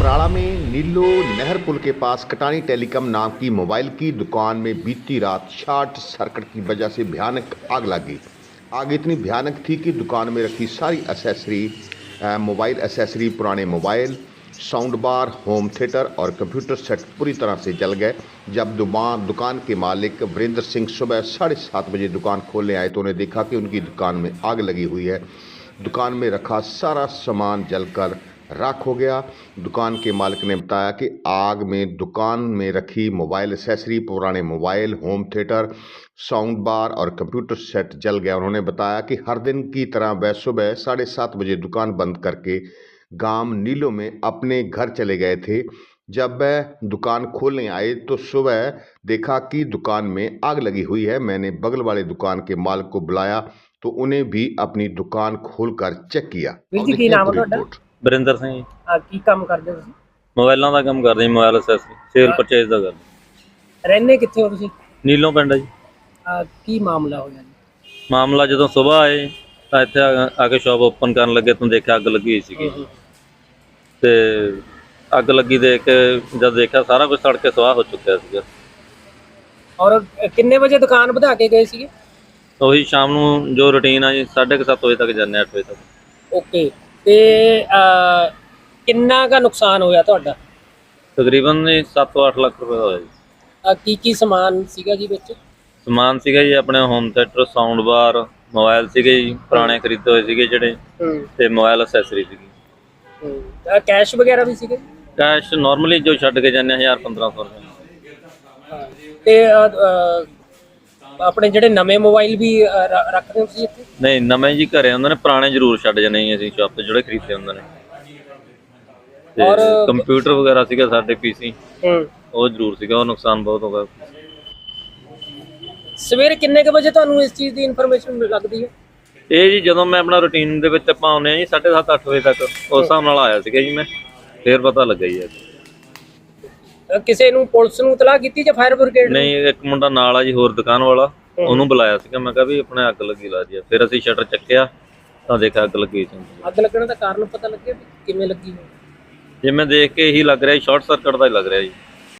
समराला में नीलो नहर पुल के पास कटानी टेलीकॉम नाम की मोबाइल की दुकान में बीती रात शॉर्ट सर्किट की वजह से भयानक आग लगी आग इतनी भयानक थी कि दुकान में रखी सारी एसेसरी मोबाइल एसेसरी पुराने mobile sound bar home theatre और कंप्यूटर सेट पूरी तरह से जल गए। जब दुकान दुकान के मालिक वीरेंद्र सिंह सुबह साढ़े सात बजे दुकान खोलने आए तो उन्हें देखा कि उनकी दुकान में आग लगी हुई है। दुकान में रखा सारा सामान जलकर राख हो गया। दुकान के मालिक ने बताया कि आग में दुकान में रखी मोबाइल एसेसरी पुराने mobile home theatre sound bar और कंप्यूटर सेट जल गया। उन्होंने बताया कि हर दिन की तरह वह सुबह साढ़े सात बजे दुकान बंद करके गाँव नीलो में अपने घर चले गए थे। जब वह दुकान खोलने आए तो सुबह देखा कि दुकान में आग लगी हुई है। मैंने बगल वाले दुकान के मालिक को बुलाया तो उन्हें भी अपनी दुकान खोलकर चेक किया। ਬਰਿੰਦਰ ਸਿੰਘ ਜੀ। ਅਹ ਕੀ ਕੰਮ ਕਰਦੇ ਹੋ ਤੁਸੀਂ? ਮੋਬਾਈਲਾਂ ਦਾ ਕੰਮ ਕਰਦੇ ਜੀ ਮੋਬਾਈਲ ਅਸੈਸਰੀ ਸੇਲ ਪਰਚੇਸ ਦਾ ਕਰਦੇ। ਰਹਿੰਦੇ ਕਿੱਥੇ ਹੋ ਤੁਸੀਂ? ਨੀਲੋਂ ਪਿੰਡ ਆ ਜੀ। ਅਹ ਕੀ ਮਾਮਲਾ ਹੋਇਆ ਜੀ? ਮਾਮਲਾ ਜਦੋਂ ਸਵੇਰ ਆਏ ਤਾਂ ਇੱਥੇ ਆ ਆ ਕੇ ਸ਼ਾਪ ਓਪਨ ਕਰਨ ਲੱਗੇ ਤਾਂ ਦੇਖਿਆ ਅੱਗ ਲੱਗੀ ਹੋਈ ਸੀਗੀ। ਤੇ ਅੱਗ ਲੱਗੀ ਦੇਖ ਕੇ ਜਦ ਦੇਖਿਆ ਸਾਰਾ ਕੁਝ ਸੜ ਕੇ ਸਵਾਹ ਹੋ ਚੁੱਕਿਆ ਸੀਗਾ। ਔਰ ਅਹ ਕਿੰਨੇ ਵਜੇ ਦੁਕਾਨ ਵਧਾ ਕੇ ਗਏ ਸੀਗੇ? ਉਹੀ ਸ਼ਾਮ ਨੂੰ ਜੋ ਰੁਟੀਨ ਆ ਜੀ 7:30 ਵਜੇ ਤੱਕ ਜਾਂਦੇ ਆ, ਅੱਠ ਵਜੇ ਤੱਕ। ਓਕੇ ਤੇ ਕਿੰਨਾ ਦਾ ਨੁਕਸਾਨ ਹੋਇਆ ਤੁਹਾਡਾ? ਤਕਰੀਬਨ ਜੀ 7 ਤੋਂ 8 ਲੱਖ ਰੁਪਏ ਦਾ ਹੋਇਆ ਜੀ। ਕੀ ਕੀ ਸਮਾਨ ਸੀਗਾ ਜੀ ਵਿੱਚ? ਸਮਾਨ ਸੀਗਾ ਜੀ ਆਪਣੇ home theatre sound bar mobile ਸੀਗੇ ਜੀ ਪੁਰਾਣੇ ਖਰੀਦੇ ਹੋਏ ਸੀਗੇ ਜਿਹੜੇ ਹੂੰ। ਤੇ ਮੋਬਾਈਲ ਅਸੈਸਰੀ ਸੀਗੀ। ਕੈਸ਼ ਵਗੈਰਾ ਵੀ ਸੀਗੇ? ਕੈਸ਼ ਨਾਰਮਲੀ ਜੋ ਛੱਡ ਕੇ ਜਾਂਦੇ 1000 1500 ਰੁਪਏ। ਤੇ ਆਪਣੇ ਜਿਹੜੇ ਨਵੇਂ ਮੋਬਾਈਲ ਵੀ ਰ- ਰੱਖਦੇ ਹੋ ਤੁਸੀਂ ਇੱਥੇ? ਨਹੀਂ ਨਵੇਂ ਜੀ ਘਰੇ ਹੁੰਦੇ ਨੇ ਪੁਰਾਣੇ ਜ਼ਰੂਰ ਛੱਡ ਜਾਂਦੇ ਜੀ ਅਸੀਂ ਸ਼ਾਪ ਤੇ ਜਿਹੜੇ ਖਰੀਦੇ ਹੁੰਦੇ ਨੇ। ਤੇ ਔਰ- ਕੰਪਿਊਟਰ ਵਗੈਰਾ ਸੀਗਾ ਸਾਡੇ ਪੀਸੀ ਹੂੰ। ਉਹ ਜ਼ਰੂਰ ਸੀਗਾ ਉਹ ਨੁਕਸਾਨ ਬਹੁਤ ਹੋ ਗਿਆ। ਸਵੇਰੇ ਕਿੰਨੇ ਕੁ ਵਜੇ ਤੁਹਾਨੂੰ ਇਸ ਚੀਜ਼ ਦੀ ਇਨਫੋਰਮੇਸ਼ਨ ਲੱਗਦੀ ਹੈ? ਇਹ ਜੀ ਜਦੋਂ ਮੈਂ ਆਪਣਾ ਰੁਟੀਨ ਦੇ ਵਿੱਚ ਆਪਾਂ ਆਉਂਦੇ ਆ ਜੀ 7:30 8 ਵਜੇ ਤੱਕ ਉਸ ਹਿਸਾਬ ਨਾਲ ਆਇਆ ਸੀਗਾ ਜੀ ਮੈਂ। ਫੇਰ ਪਤਾ ਲੱਗਾ ਜੀ ਅੱਜ। ਕਿਸੇ ਨੂੰ ਪੁਲਿਸ ਨੂੰ ਇਤਲਾਹ ਕੀਤੀ ਜਾਂ ਫਾਇਰ ਬ੍ਰਿਗੇਡ ਨਹੀਂ ਇੱਕ ਮੁੰਡਾ ਨਾਲ ਆ ਜੀ ਹੋਰ ਦੁਕਾਨ ਵਾਲਾ। ਉਹਨੂੰ ਬੁਲਾਇਆ ਸੀਗਾ। ਮੈਂ ਕਿਹਾ ਵੀ ਆਪਣੇ ਅੱਗ ਲੱਗੀ ਲਾ ਜੀ। ਫਿਰ ਅਸੀਂ ਸ਼ਟਰ ਚੱਕਿਆ ਤਾਂ ਦੇਖਿਆ ਅੱਗ ਲੱਗੀ ਸੀ। ਅੱਗ ਲੱਗਣ ਦਾ ਕਾਰਨ ਪਤਾ ਲੱਗਿਆ ਵੀ ਕਿਵੇਂ ਲੱਗੀ ਹੋਈ? ਜਿਵੇਂ ਦੇਖ ਕੇ ਇਹੀ ਲੱਗ ਰਿਹਾ ਸ਼ਾਰਟ ਸਰਕਟ ਦਾ ਹੀ ਲੱਗ ਰਿਹਾ ਜੀ।